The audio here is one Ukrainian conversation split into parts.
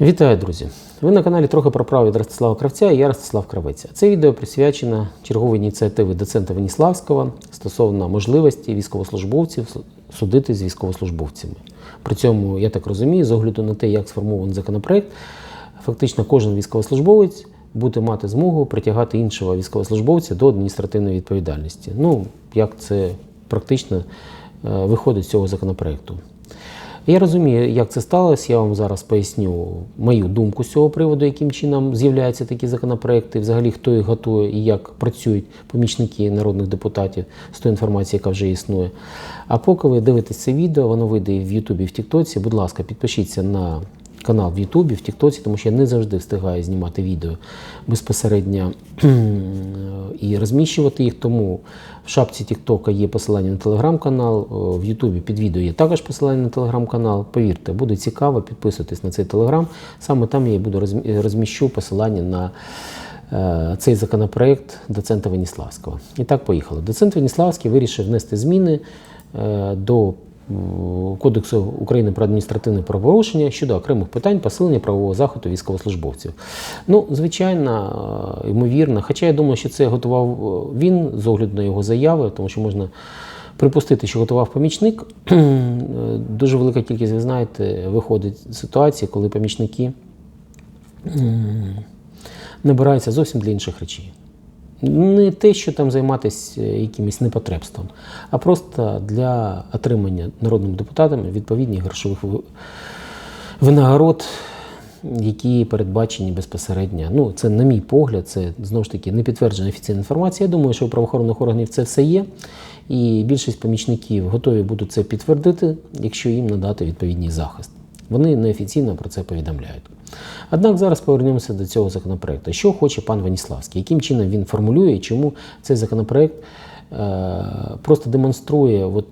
Вітаю, друзі! Ви на каналі трохи про право від Ростислава Кравця і я Ростислав Кравець. Це відео присвячено черговій ініціативі доцента Веніславського стосовно можливості військовослужбовців судити з військовослужбовцями. При цьому, я так розумію, з огляду на те, як сформований законопроект, фактично кожен військовослужбовець буде мати змогу притягати іншого військовослужбовця до адміністративної відповідальності. Ну, як це практично е, виходить з цього законопроекту. Я розумію, як це сталося. Я вам зараз поясню мою думку з цього приводу, яким чином з'являються такі законопроекти, взагалі хто їх готує і як працюють помічники народних депутатів з тої інформації, яка вже існує. А поки ви дивитесь це відео, воно вийде в Ютубі, в Тіктоці. Будь ласка, підпишіться на канал в Ютубі, в Тіктоці, тому що я не завжди встигаю знімати відео безпосередньо і розміщувати їх. Тому в шапці Тіктока є посилання на телеграм-канал, в Ютубі під відео є також посилання на телеграм-канал. Повірте, буде цікаво, підписуйтесь на цей телеграм. Саме там я буду розміщу посилання на е, цей законопроект доцента Веніславського. І так поїхало. Доцент Веніславський вирішив внести зміни е, до Кодексу України про адміністративне правопорушення щодо окремих питань посилення правового заходу військовослужбовців. Ну, звичайно, е, ймовірно, хоча я думаю, що це готував е, він з огляду на його заяви, тому що можна припустити, що готував помічник. Е, Дуже велика кількість, ви знаєте, виходить ситуації, коли помічники набираються зовсім для інших речей. Не те, що там займатися якимось непотребством, а просто для отримання народними депутатами відповідних грошових винагород, які передбачені безпосередньо. Ну, це, на мій погляд, це знову ж таки не підтверджена офіційна інформація. Я думаю, що у правоохоронних органів це все є. І більшість помічників готові будуть це підтвердити, якщо їм надати відповідний захист. Вони неофіційно про це повідомляють. Однак зараз повернемося до цього законопроекту. Що хоче пан Веніславський? Яким чином він формулює чому цей законопроект е, просто демонструє от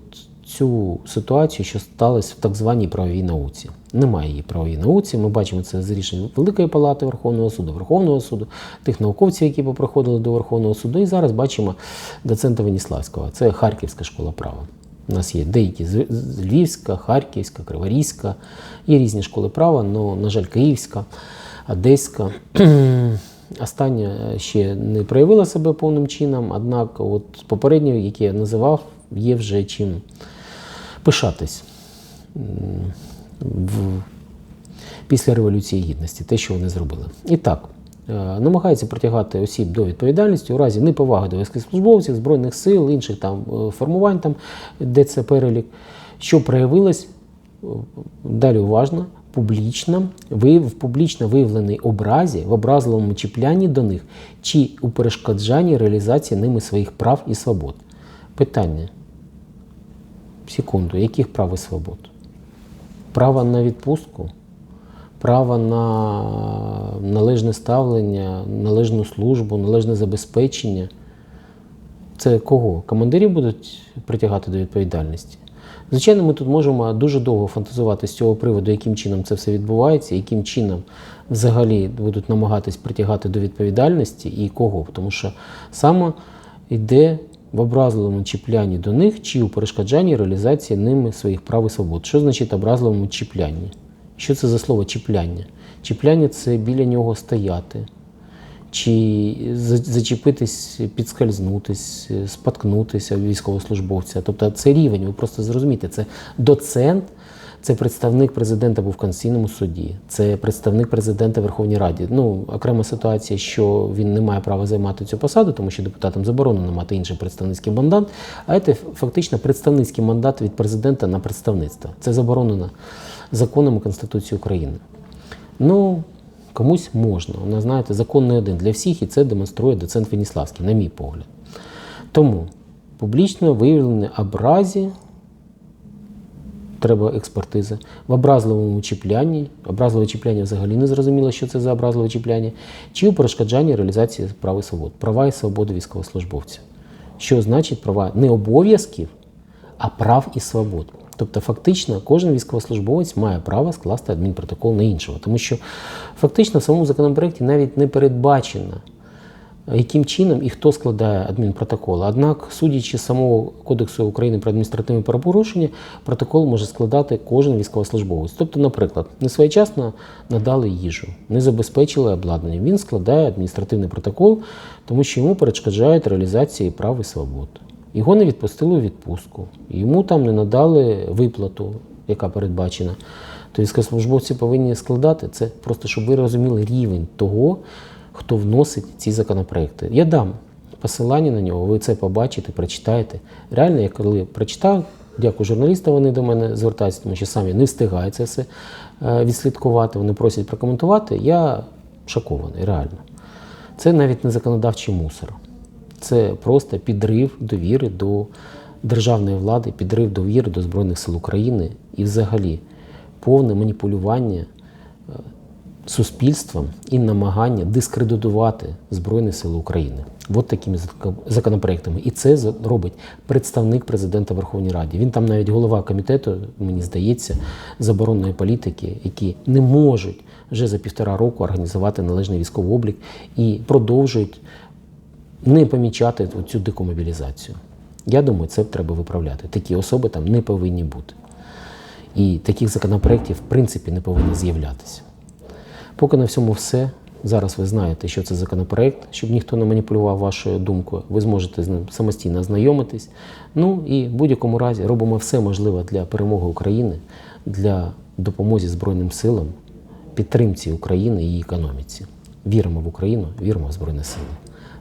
цю ситуацію, що сталося в так званій правовій науці? Немає її правовій науці. Ми бачимо це з рішень Великої Палати Верховного суду, Верховного суду, тих науковців, які попроходили до Верховного суду. І зараз бачимо доцента Веніславського. Це Харківська школа права. У нас є деякі з Львівська, Харківська, Криворізька, є різні школи права, але, на жаль, Київська, Одеська. Остання ще не проявила себе повним чином, однак от попередньо, які я називав, є вже чим пишатись після Революції Гідності, те, що вони зробили. І так, е, намагаються притягати осіб до відповідальності у разі неповаги до військовослужбовців, збройних сил, інших там е, формувань, там, де це перелік, що проявилось е, далі уважно. Публічно, в публічно виявленій образі, в образливому чіплянні до них чи у перешкоджанні реалізації ними своїх прав і свобод. Питання. Секунду, яких прав і свобод? Право на відпустку, право на належне ставлення, належну службу, належне забезпечення. Це кого? Командирів будуть притягати до відповідальності? Звичайно, ми тут можемо дуже довго фантазувати з цього приводу, яким чином це все відбувається, яким чином взагалі будуть намагатись притягати до відповідальності і кого. Тому що саме йде в образливому чіплянні до них чи у перешкоджанні реалізації ними своїх прав і свобод. Що значить образливому чіплянні? Що це за слово чіпляння? Чіпляння це біля нього стояти, чи за- зачепитись, підскользнутись, споткнутися військовослужбовця. Тобто це рівень, ви просто зрозумієте, це доцент, це представник президента був в Конституційному суді, це представник президента Верховній Раді. Ну, окрема ситуація, що він не має права займати цю посаду, тому що депутатам заборонено мати інший представницький мандат, а це фактично представницький мандат від президента на представництво. Це заборонено законом і Конституцією України. Ну, комусь можна. Вона, знаєте, закон не один для всіх, і це демонструє доцент Веніславський, на мій погляд. Тому публічно виявлені образі треба експертиза. В образливому чіплянні, образливе чіпляння взагалі не зрозуміло, що це за образливе чіпляння, чи у перешкоджанні реалізації прав і свобод, права і свободи військовослужбовця. Що значить права не обов'язків, а прав і свобод. Тобто, фактично, кожен військовослужбовець має право скласти адмінпротокол на іншого, тому що фактично в самому законопроекті навіть не передбачено яким чином і хто складає адмінпротокол. Однак, судячи з самого Кодексу України про адміністративне правопорушення, протокол може складати кожен військовослужбовець. Тобто, наприклад, не своєчасно надали їжу, не забезпечили обладнання. Він складає адміністративний протокол, тому що йому перешкоджають реалізації прав і свобод. Його не відпустили у відпустку, йому там не надали виплату, яка передбачена. То військовослужбовці повинні складати це просто, щоб ви розуміли рівень того, хто вносить ці законопроекти. Я дам посилання на нього, ви це побачите, прочитаєте. Реально, я коли прочитав, дякую журналістам, вони до мене звертаються, тому що самі не встигають це все відслідкувати, вони просять прокоментувати. Я шокований, реально. Це навіть не законодавчий мусор. Це просто підрив довіри до державної влади, підрив довіри до Збройних сил України і взагалі повне маніпулювання е, суспільством і намагання дискредитувати Збройні Сили України. От такими законопроектами. І це робить представник президента Верховній Раді. Він там навіть голова комітету, мені здається, заборонної політики, які не можуть вже за півтора року організувати належний військовий облік і продовжують не помічати цю дику мобілізацію. Я думаю, це треба виправляти. Такі особи там не повинні бути. І таких законопроєктів, в принципі, не повинно з'являтися. Поки на всьому все. Зараз ви знаєте, що це законопроект, щоб ніхто не маніпулював вашою думкою. Ви зможете з ним самостійно ознайомитись. Ну і в будь-якому разі робимо все можливе для перемоги України, для допомоги Збройним силам, підтримці України і економіці. Віримо в Україну, віримо в Збройні Сили.